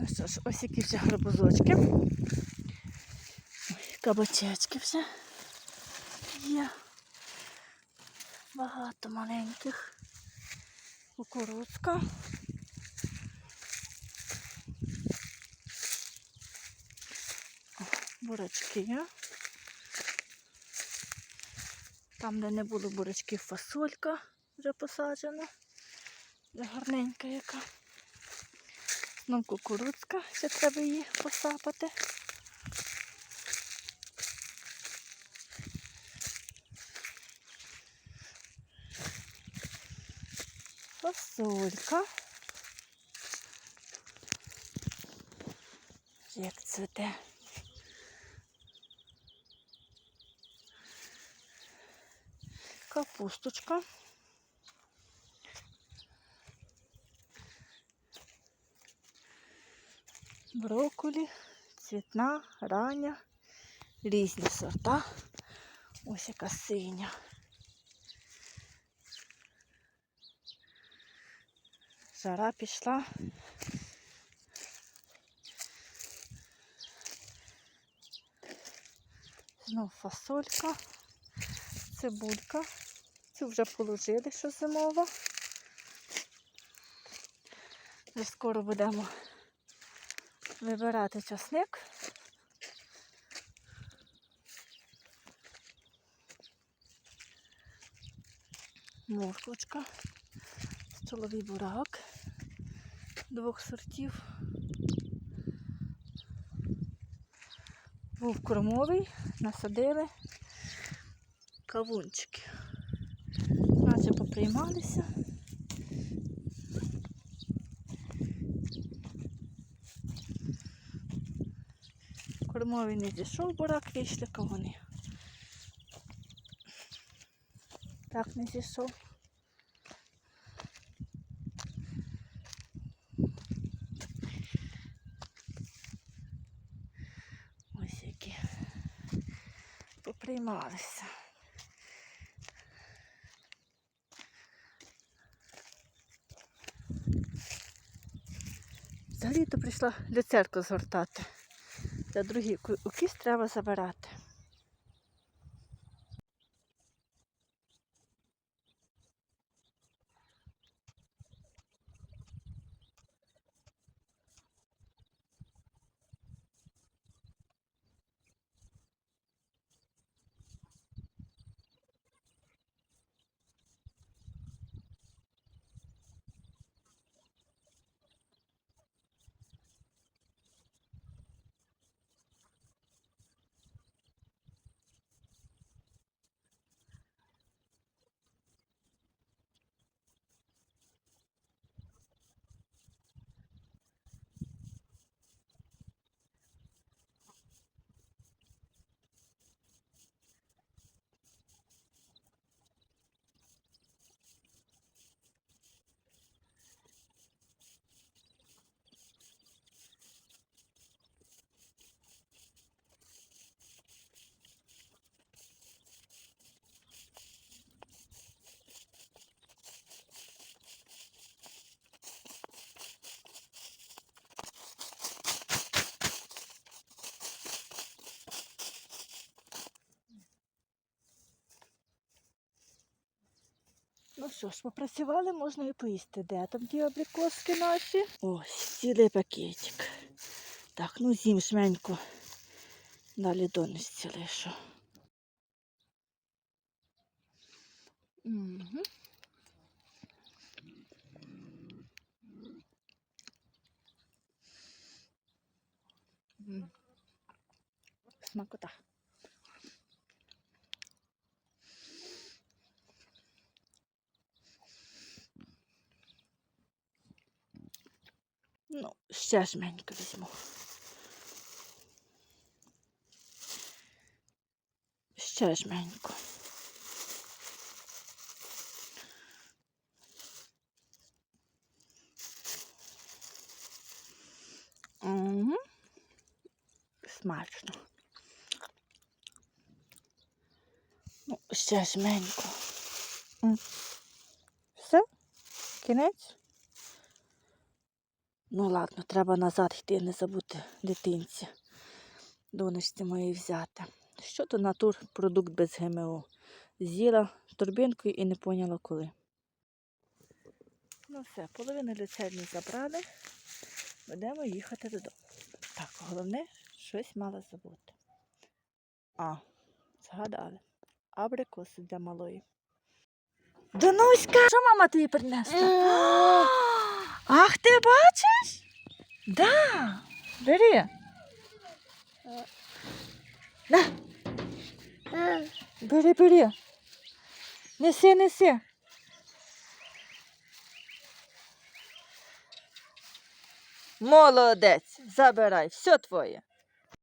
Ну що ж, ось які вже гарбузочки. Кабачечки вже є. Багато маленьких. Кукурудзка. Бурачки. Там, де не було бурячків, фасолька вже посаджена. Вже гарненька яка. Ну, кукурудзка, ще треба її посапати. Фасолька. Як цвіте. Капусточка. Брокколі, цвітна, рання, різні сорта. Ось яка синя. Жара пішла. Знов фасолька, цибулька. Цю вже положили, що зимова. Вже скоро будемо вибирати часник. Морквочка, столовий бурак двох сортів. Був кормовий, насадили кавунчики. Наче поприймалися. Кормовий не зійшов, бурак вийшли кавуни. Так не зійшов. Ось які поприймалися. Взагалі-то прийшла люцерку згортати. Та другі у кість треба забирати. Ну що ж, попрацювали, можна і поїсти. Де там ті абрикоски наші? Ось, цілий пакетик. Так, ну з'їм жменьку. Далі донечці лишу. Угу. Смакота. Ну, ще жменьку візьму. Ще жменьку. Угу. Смачно. Ну, ще жменьку. Все? Кінець? Ну ладно, треба назад йти, не забути дитинці. Донечці моїй взяти. Що то натурпродукт без ГМО? З'їла торбинкою і не поняла коли. Ну все, половину ліцерні забрали. Будемо їхати додому. Так, головне, щось мала забути. А, згадали. Абрикоси для малої. Дануська! Що мама тобі принесла? Ах, ти бачиш? Да. Бери. На. Бери, бери. Неси, неси. Молодець, забирай, все твоє.